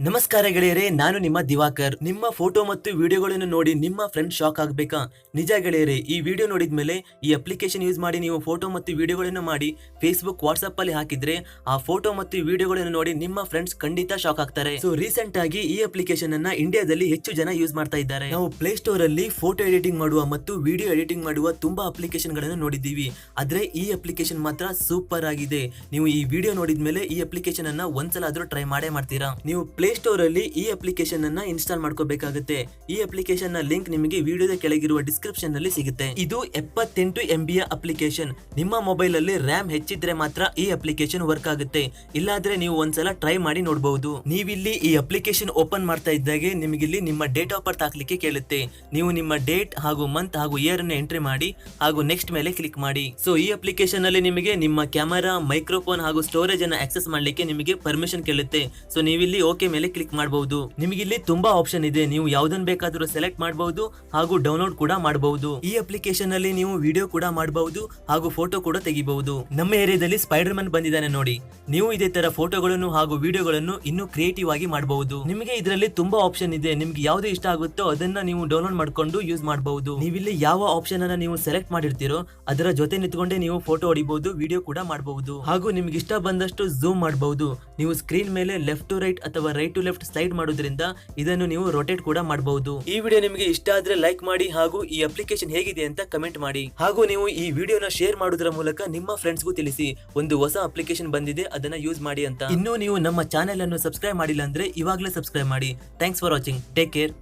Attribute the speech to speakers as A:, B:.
A: ನಮಸ್ಕಾರ ಗೆಳೆಯರೇ, ನಾನು ನಿಮ್ಮ ದಿವಾಕರ್. ನಿಮ್ಮ ಫೋಟೋ ಮತ್ತು ವಿಡಿಯೋಗಳನ್ನು ನೋಡಿ ನಿಮ್ಮ ಫ್ರೆಂಡ್ ಶಾಕ್ ಆಗಬೇಕಾ? ನಿಜ ಗೆಳೆಯರೇ, ಈ ವಿಡಿಯೋ ನೋಡಿದ ಮೇಲೆ ಈ ಅಪ್ಲಿಕೇಶನ್ ಯೂಸ್ ಮಾಡಿ ನೀವು ಫೋಟೋ ಮತ್ತು ವಿಡಿಯೋಗಳನ್ನು ಮಾಡಿ ಫೇಸ್ಬುಕ್ ವಾಟ್ಸ್ಆಪ್ ಅಲ್ಲಿ ಹಾಕಿದ್ರೆ ಆ ಫೋಟೋ ಮತ್ತು ವಿಡಿಯೋಗಳನ್ನು ನೋಡಿ ನಿಮ್ಮ ಫ್ರೆಂಡ್ಸ್ ಖಂಡಿತ ಶಾಕ್ ಆಗ್ತಾರೆ. ಸೊ ರೀಸೆಂಟ್ ಆಗಿ ಈ ಅಪ್ಲಿಕೇಶನ್ ಅನ್ನ ಇಂಡಿಯಾದಲ್ಲಿ ಹೆಚ್ಚು ಜನ ಯೂಸ್ ಮಾಡ್ತಾ ಇದ್ದಾರೆ. ನಾವು ಪ್ಲೇ ಸ್ಟೋರ್ ಅಲ್ಲಿ ಫೋಟೋ ಎಡಿಟಿಂಗ್ ಮಾಡುವ ಮತ್ತು ವಿಡಿಯೋ ಎಡಿಟಿಂಗ್ ಮಾಡುವ ತುಂಬಾ ಅಪ್ಲಿಕೇಶನ್ಗಳನ್ನು ನೋಡಿದ್ದೀವಿ. ಆದ್ರೆ ಈ ಅಪ್ಲಿಕೇಶನ್ ಮಾತ್ರ ಸೂಪರ್ ಆಗಿದೆ. ನೀವು ಈ ವಿಡಿಯೋ ನೋಡಿದ್ಮೇಲೆ ಈ ಅಪ್ಲಿಕೇಶನ್ ಅನ್ನ ಒಂದ್ಸಲ ಆದ್ರೂ ಟ್ರೈ ಮಾಡೇ ಮಾಡ್ತೀರಾ? ನೀವು ಪ್ಲೇ ಸ್ಟೋರ್ ಅಲ್ಲಿ ಈ ಅಪ್ಲಿಕೇಶನ್ ಅನ್ನ ಇನ್ಸ್ಟಾಲ್ ಮಾಡ್ಕೋಬೇಕಾಗುತ್ತೆ. ಈ ಅಪ್ಲಿಕೇಶನ್ನ ಲಿಂಕ್ ನಿಮಗೆ ವಿಡಿಯೋದ ಕೆಳಗಿರುವ ಡಿಸ್ಕ್ರಿಪ್ಷನ್ನಲ್ಲಿ ಸಿಗುತ್ತೆ. ಇದು ಎಪ್ಪತ್ತೆಂಟು ಬಿಯ ಅಪ್ಲಿಕೇಶನ್ ನಿಮ್ಮ ಮೊಬೈಲ್ ಅಲ್ಲಿ ರ್ಯಾಮ್ ಹೆಚ್ಚಿದ್ರೆ ಮಾತ್ರ ಈ ಅಪ್ಲಿಕೇಶನ್ ವರ್ಕ್ ಆಗುತ್ತೆ. ಇಲ್ಲಾದ್ರೆ ನೀವು ಒಂದ್ಸಲ ಟ್ರೈ ಮಾಡಿ ನೋಡಬಹುದು ನೀವಿಲ್ಲಿ ಈ ಅಪ್ಲಿಕೇಶನ್ ಓಪನ್ ಮಾಡ್ತಾ ಇದ್ದಾಗೆ ನಿಮಗಿಲ್ಲಿ ನಿಮ್ಮ ಡೇಟ್ ಆಫ್ ಬರ್ತ್ ಹಾಕ್ಲಿಕ್ಕೆ ಕೇಳುತ್ತೆ. ನೀವು ನಿಮ್ಮ ಡೇಟ್ ಹಾಗೂ ಮಂತ್ ಹಾಗೂ ಇಯರ್ ಅನ್ನು ಎಂಟ್ರಿ ಮಾಡಿ ಹಾಗೂ ನೆಕ್ಸ್ಟ್ ಮೇಲೆ ಕ್ಲಿಕ್ ಮಾಡಿ. ಸೊ ಈ ಅಪ್ಲಿಕೇಶನ್ ಅಲ್ಲಿ ನಿಮಗೆ ನಿಮ್ಮ ಕ್ಯಾಮರಾ ಮೈಕ್ರೋಫೋನ್ ಹಾಗೂ ಸ್ಟೋರೇಜ್ ಅನ್ನ ಆಕ್ಸೆಸ್ ಮಾಡ್ಲಿಕ್ಕೆ ನಿಮಗೆ ಪರ್ಮಿಷನ್ ಕೇಳುತ್ತೆ. ಸೊ ನೀವಿಲ್ಲಿ ಓಕೆ ಮೇಲೆ ಕ್ಲಿಕ್ ಮಾಡಬಹುದು ನಿಮಗೆ ಇಲ್ಲಿ ತುಂಬಾ ಆಪ್ಷನ್ ಇದೆ. ನೀವು ಯಾವ್ದನ್ ಬೇಕಾದ್ರೂ ಸೆಲೆಕ್ಟ್ ಮಾಡಬಹುದು ಹಾಗೂ ಡೌನ್ಲೋಡ್ ಕೂಡ ಮಾಡಬಹುದು ಈ ಅಪ್ಲಿಕೇಶನ್ ಅಲ್ಲಿ ನೀವು ವಿಡಿಯೋ ಕೂಡ ಮಾಡಬಹುದು ಹಾಗೂ ಫೋಟೋ ಕೂಡ ತೆಗಿಬಹುದು ನಮ್ಮ ಏರಿಯಾದಲ್ಲಿ ಸ್ಪೈಡರ್ ಮ್ಯಾನ್ ಬಂದಿದ್ದಾನೆ ನೋಡಿ. ನೀವು ಇದೇ ತರ ಫೋಟೋಗಳನ್ನು ಹಾಗೂ ವಿಡಿಯೋಗಳನ್ನು ಇನ್ನೂ ಕ್ರಿಯೇಟಿವ್ ಆಗಿ ಮಾಡಬಹುದು ನಿಮಗೆ ಇದರಲ್ಲಿ ತುಂಬಾ ಆಪ್ಷನ್ ಇದೆ. ನಿಮ್ಗೆ ಯಾವ್ದು ಇಷ್ಟ ಆಗುತ್ತೋ ಅದನ್ನ ನೀವು ಡೌನ್ಲೋಡ್ ಮಾಡ್ಕೊಂಡು ಯೂಸ್ ಮಾಡಬಹುದು ನೀವಿಲ್ಲಿ ಯಾವ ಆಪ್ಷನ್ ಅನ್ನ ನೀವು ಸೆಲೆಕ್ಟ್ ಮಾಡಿರ್ತೀರೋ ಅದರ ಜೊತೆ ನಿಂತ್ಕೊಂಡೆ ನೀವು ಫೋಟೋ ಹೊಡಿಬಹುದು ವಿಡಿಯೋ ಕೂಡ ಮಾಡಬಹುದು ಹಾಗೂ ನಿಮ್ಗೆ ಇಷ್ಟ ಬಂದಷ್ಟು ಝೂಮ್ ಮಾಡಬಹುದು ನೀವು ಸ್ಕ್ರೀನ್ ಮೇಲೆ ಲೆಫ್ಟ್ ಟು ರೈಟ್ ಅಥವಾ ರೈಟ್ ಟು ಲೆಫ್ಟ್ ಸ್ಲೈಡ್ ಮಾಡೋದ್ರಿಂದ ಇದನ್ನು ನೀವು ರೊಟೇಟ್ ಕೂಡ ಮಾಡಬಹುದು. ಈ ವಿಡಿಯೋ ನಿಮಗೆ ಇಷ್ಟ ಆದ್ರೆ ಲೈಕ್ ಮಾಡಿ ಹಾಗೂ ಈ ಅಪ್ಲಿಕೇಶನ್ ಹೇಗಿದೆ ಅಂತ ಕಮೆಂಟ್ ಮಾಡಿ. ಹಾಗೂ ನೀವು ಈ ವಿಡಿಯೋನ ಶೇರ್ ಮಾಡೋದ್ರ ಮೂಲಕ ನಿಮ್ಮ ಫ್ರೆಂಡ್ಸ್ಗೂ ತಿಳಿಸಿ ಒಂದು ಹೊಸ ಅಪ್ಲಿಕೇಶನ್ ಬಂದಿದೆ, ಅದನ್ನ ಯೂಸ್ ಮಾಡಿ ಅಂತ. ಇನ್ನೂ ನೀವು ನಮ್ಮ ಚಾನೆಲ್ ಅನ್ನು ಸಬ್ಸ್ಕ್ರೈಬ್ ಮಾಡಿಲ್ಲ ಅಂದ್ರೆ ಇವಾಗಲೇ ಸಬ್ಸ್ಕ್ರೈಬ್ ಮಾಡಿ. Thanks for watching take care